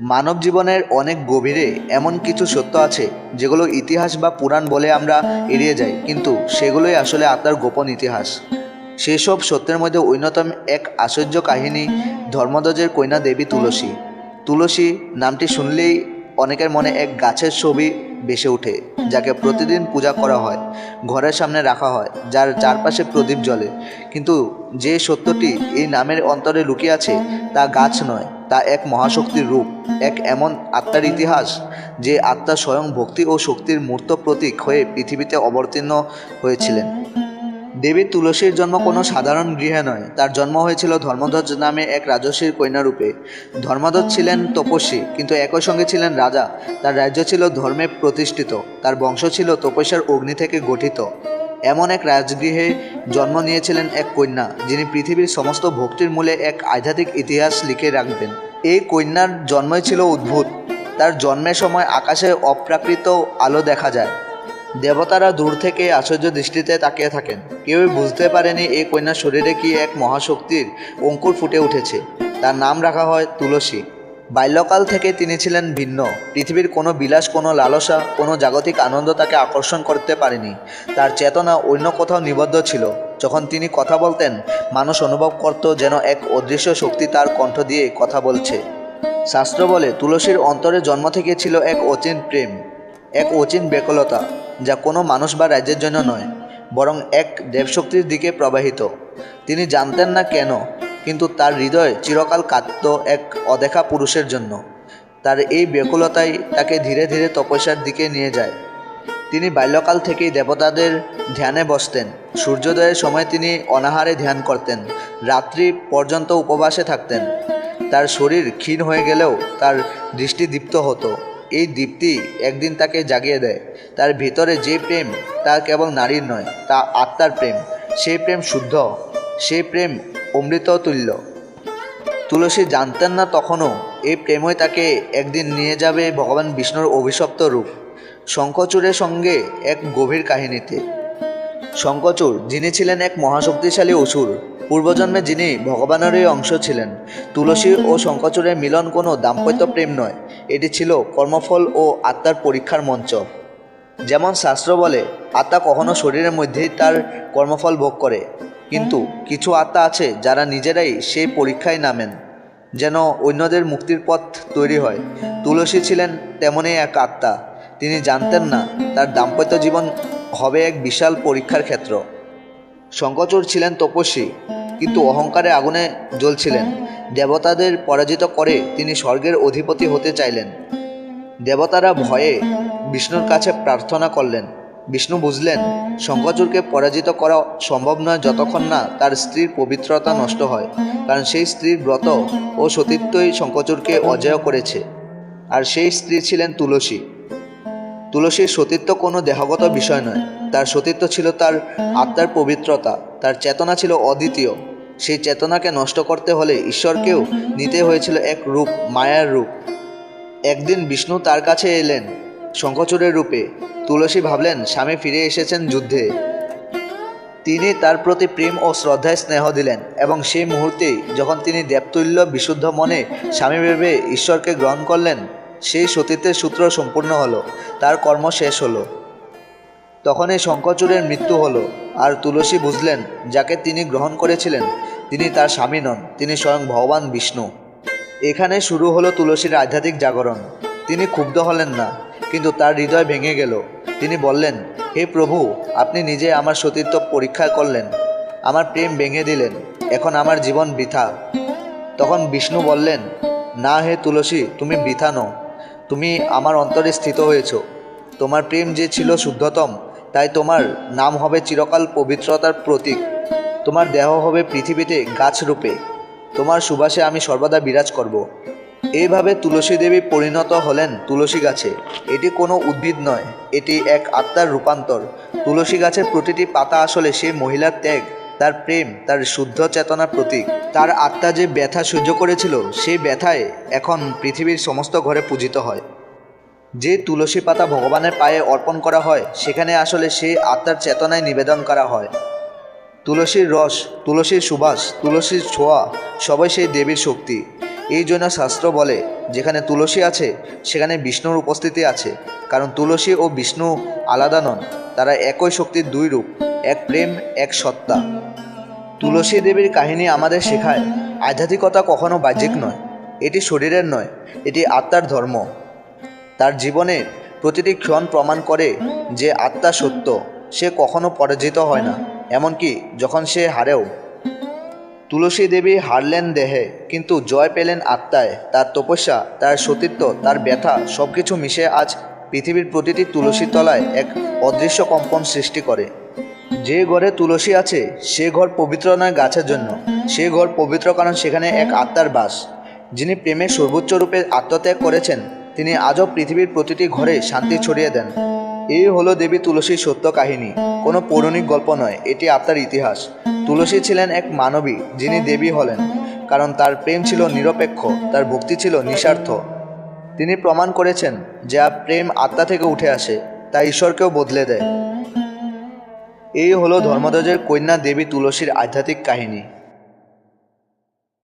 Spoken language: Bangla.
মানব জীবনের অনেক গভীরে এমন কিছু সত্য আছে, যেগুলো ইতিহাস বা পুরাণ বলে আমরা এড়িয়ে যাই, কিন্তু সেগুলোই আসলে আত্মার গোপন ইতিহাস। সেসব সত্যের মধ্যে অন্যতম এক আশ্চর্য কাহিনী ধর্মধ্বজের কন্যা দেবী তুলসী। তুলসী নামটি শুনলেই অনেকের মনে এক গাছের ছবি বেসে ওঠে। যাকে প্রতিদিন পূজা করা হয়, ঘরের সামনে রাখা হয়, যার চারপাশে প্রদীপ জ্বলে। কিন্তু যে সত্যটি এই নামের অন্তরে লুকিয়ে আছে, তা গাছ নয়, তা এক মহাশক্তির রূপ, এক এমন আত্মার ইতিহাস, যে আত্মা স্বয়ং ভক্তি ও শক্তির মূর্ত প্রতীক হয়ে পৃথিবীতে অবতীর্ণ হয়েছিলেন। দেবী তুলসীর জন্ম কোনো সাধারণ গৃহে নয় তার জন্ম হয়েছিল ধর্মধ্বজ নামে এক রাজস্বীর কন্যারূপে। ধর্মধ্বজ ছিলেন তপস্বী কিন্তু একই সঙ্গে ছিলেন রাজা। তার রাজ্য ছিল ধর্মে প্রতিষ্ঠিত তার বংশ ছিল তপস্যার অগ্নি থেকে গঠিত। এমন এক রাজগৃহে জন্ম নিয়েছিলেন এক কন্যা যিনি পৃথিবীর সমস্ত ভক্তির মূলে এক আধ্যাত্মিক ইতিহাস লিখে রাখবেন। এই কন্যার জন্মই ছিল অদ্ভুত তার জন্মের সময় আকাশে অপ্রাকৃত আলো দেখা যায়। দেবতারা দূর থেকে আশ্চর্য দৃষ্টিতে তাকিয়ে থাকেন। কেউই বুঝতে পারেনি এই কন্যার শরীরে কি এক মহাশক্তির অঙ্কুর ফুটে উঠেছে। তার নাম রাখা হয় তুলসী। বাল্যকাল থেকে তিনি ছিলেন ভিন্ন। পৃথিবীর কোনো বিলাস, কোনো লালসা, কোনো জাগতিক আনন্দ তাকে আকর্ষণ করতে পারেনি। তার চেতনা অন্য কোথাও নিবদ্ধ ছিল। যখন তিনি কথা বলতেন, মানুষ অনুভব করত যেন এক অদৃশ্য শক্তি তার কণ্ঠ দিয়ে কথা বলছে। শাস্ত্র বলে, তুলসীর অন্তরে জন্ম থেকে ছিল এক অচিন প্রেম, এক অচিন বেকলতা, যা কোনো মানুষ বা রাজ্যের জন্য নয়। বরং এক দেবশক্তির দিকে প্রবাহিত। তিনি জানতেন না কেন, কিন্তু তার হৃদয় চিরকাল কাঁদত এক অদেখা পুরুষের জন্য। তার এই ব্যাকুলতাই তাকে ধীরে ধীরে তপস্যার দিকে নিয়ে যায়। তিনি বাল্যকাল থেকেই দেবতাদের ধ্যানে বসতেন। সূর্যোদয়ের সময় তিনি অনাহারে ধ্যান করতেন। রাত্রি পর্যন্ত উপবাসে থাকতেন। তার শরীর ক্ষীণ হয়ে গেলেও তার দৃষ্টি দীপ্ত হতো। এই দীপ্তি একদিন তাকে জাগিয়ে দেয়। তার ভিতরে যে প্রেম, তা কেবল নারীর নয়, তা আত্মার প্রেম। সেই প্রেম শুদ্ধ সেই প্রেম অমৃত তুল্য তুলসী জানতেন না তখনও এই প্রেমই তাকে একদিন নিয়ে যাবে ভগবান বিষ্ণুর অভিশপ্ত রূপ। শঙ্খচূড়ের সঙ্গে এক গভীর কাহিনীতে। শঙ্খচূড়, যিনি ছিলেন এক মহাশক্তিশালী অসুর পূর্বজন্মে যিনি ভগবানেরই অংশ ছিলেন, তুলসী ও শঙ্খচূড়ের মিলন কোনো দাম্পত্য প্রেম নয়, এটি ছিল কর্মফল ও আত্মার পরীক্ষার মঞ্চ। যেমন শাস্ত্র বলে, আত্মা কখনো শরীরের মধ্যেই তার কর্মফল ভোগ করে, কিন্তু কিছু আত্মা আছে যারা নিজেরাই সেই পরীক্ষায় নামেন, যেন অন্যদের মুক্তির পথ তৈরি হয়। তুলসী ছিলেন তেমনই এক আত্মা, তিনি জানতেন না তার দাম্পত্য জীবন হবে এক বিশাল পরীক্ষার ক্ষেত্র। শঙ্কচূড় ছিলেন তপস্বী কিন্তু অহংকারে আগুনে জ্বলছিলেন। দেবতাদের পরাজিত করে তিনি স্বর্গের অধিপতি হতে চাইলেন। দেবতারা ভয়ে বিষ্ণুর কাছে প্রার্থনা করলেন। বিষ্ণু বুঝলেন শঙ্কচূড়কে পরাজিত করা সম্ভব নয় যতক্ষণ না তার স্ত্রীর পবিত্রতা নষ্ট হয়। কারণ সেই স্ত্রীর ব্রত ও সতীত্বই শঙ্কচূড়কে অজয় করেছে। আর সেই স্ত্রী ছিলেন তুলসী। তুলসীর সতীত্ব কোনো দেহগত বিষয় নয়। তার সতীত্ব ছিল তার আত্মার পবিত্রতা। তার চেতনা ছিল অদ্বিতীয়। সেই চেতনাকে নষ্ট করতে হলে ঈশ্বরকেও নিতে হয়েছিল এক রূপ, মায়ার রূপ। একদিন বিষ্ণু তার কাছে এলেন, শঙ্খচূড়ের রূপে। তুলসী ভাবলেন, স্বামী ফিরে এসেছেন যুদ্ধে। তিনি তার প্রতি প্রেম ও শ্রদ্ধায় স্নেহ দিলেন এবং সেই মুহূর্তেই যখন তিনি দেবতুল্য বিশুদ্ধ মনে স্বামী ভেবে ঈশ্বরকে গ্রহণ করলেন, সেই সতীত্বের সূত্র সম্পূর্ণ হলো, তার কর্ম শেষ হলো। তখন এই শঙ্করচূড়ের মৃত্যু হলো, আর তুলসী বুঝলেন, যাকে তিনি গ্রহণ করেছিলেন তিনি তার স্বামী নন, তিনি স্বয়ং ভগবান বিষ্ণু। এখানে শুরু হলো তুলসীর আধ্যাত্মিক জাগরণ। তিনি ক্ষুব্ধ হলেন না, কিন্তু তার হৃদয় ভেঙে গেল। তিনি বললেন, হে প্রভু, আপনি নিজে আমার সতীর্থ পরীক্ষা করলেন, আমার প্রেম ভেঙে দিলেন, এখন আমার জীবন বৃথা। তখন বিষ্ণু বললেন, না হে তুলসী, তুমি বৃথা নও, তুমি আমার অন্তরে স্থিত হয়েছ। তোমার প্রেম যে ছিল শুদ্ধতম, তাই তোমার নাম হবে চিরকাল পবিত্রতার প্রতীক। তোমার দেহ হবে পৃথিবীতে গাছ রূপে। তোমার সুবাসে আমি সর্বদা বিরাজ করব। এইভাবে তুলসী দেবী পরিণত হলেন তুলসী গাছে। এটি কোনো উদ্ভিদ নয়, এটি এক আত্মার রূপান্তর। তুলসী গাছের প্রতিটি পাতা আসলে সেই মহিলার ত্যাগ, তার প্রেম, তার শুদ্ধ চেতনার প্রতীক। তার আত্মা যে ব্যথা সহ্য করেছিল সেই ব্যথায় এখন পৃথিবীর সমস্ত ঘরে পূজিত হয়। যে তুলসী পাতা ভগবানের পায়ে অর্পণ করা হয়, সেখানে আসলে সেই আত্মার চেতনায় নিবেদন করা হয়। তুলসীর রস, তুলসীর সুবাস, তুলসীর ছোঁয়া, সবাই সেই দেবীর শক্তি। এই জন্য শাস্ত্র বলে, যেখানে তুলসী আছে, সেখানে বিষ্ণুর উপস্থিতি আছে। কারণ তুলসী ও বিষ্ণু আলাদা নন, তারা একই শক্তির দুই রূপ, এক প্রেম, এক সত্তা। তুলসী দেবীর কাহিনী আমাদের শেখায়, আধ্যাত্মিকতা কখনো বাহ্যিক নয়, এটি শরীরের নয়, এটি আত্মার ধর্ম। তার জীবনের প্রতিটি ক্ষণ প্রমাণ করে যে আত্মা সত্য, সে কখনো পরাজিত হয় না। এমনকি যখন সে হারেও, তুলসী দেবী হারলেন দেহে, কিন্তু জয় পেলেন আত্মায়। তার তপস্যা, তার সতীত্ব, তার ব্যথা সব কিছু মিশে আজ পৃথিবীর প্রতিটি তুলসী তলায় এক অদৃশ্য কম্পন সৃষ্টি করে। যে ঘরে তুলসী আছে, সে ঘর পবিত্র নয় গাছের জন্য। সে ঘর পবিত্র কারণ সেখানে এক আত্মার বাস। যিনি প্রেমের সর্বোচ্চ রূপে আত্মত্যাগ করেছেন, তিনি আজও পৃথিবীর প্রতিটি ঘরে শান্তি ছড়িয়ে দেন। এই হলো দেবী তুলসীর সত্য কাহিনী। কোনো পৌরাণিক গল্প নয়, এটি আত্মার ইতিহাস। তুলসী ছিলেন এক মানবী, যিনি দেবী হলেন, কারণ তার প্রেম ছিল নিরপেক্ষ, তার ভক্তি ছিল নিঃস্বার্থ। তিনি প্রমাণ করেছেন যে প্রেম আত্মা থেকে উঠে আসে, তা ঈশ্বরকেও বদলে দেয়। এই হলো ধর্মধ্বজের কন্যা দেবী তুলসীর আধ্যাত্মিক কাহিনী।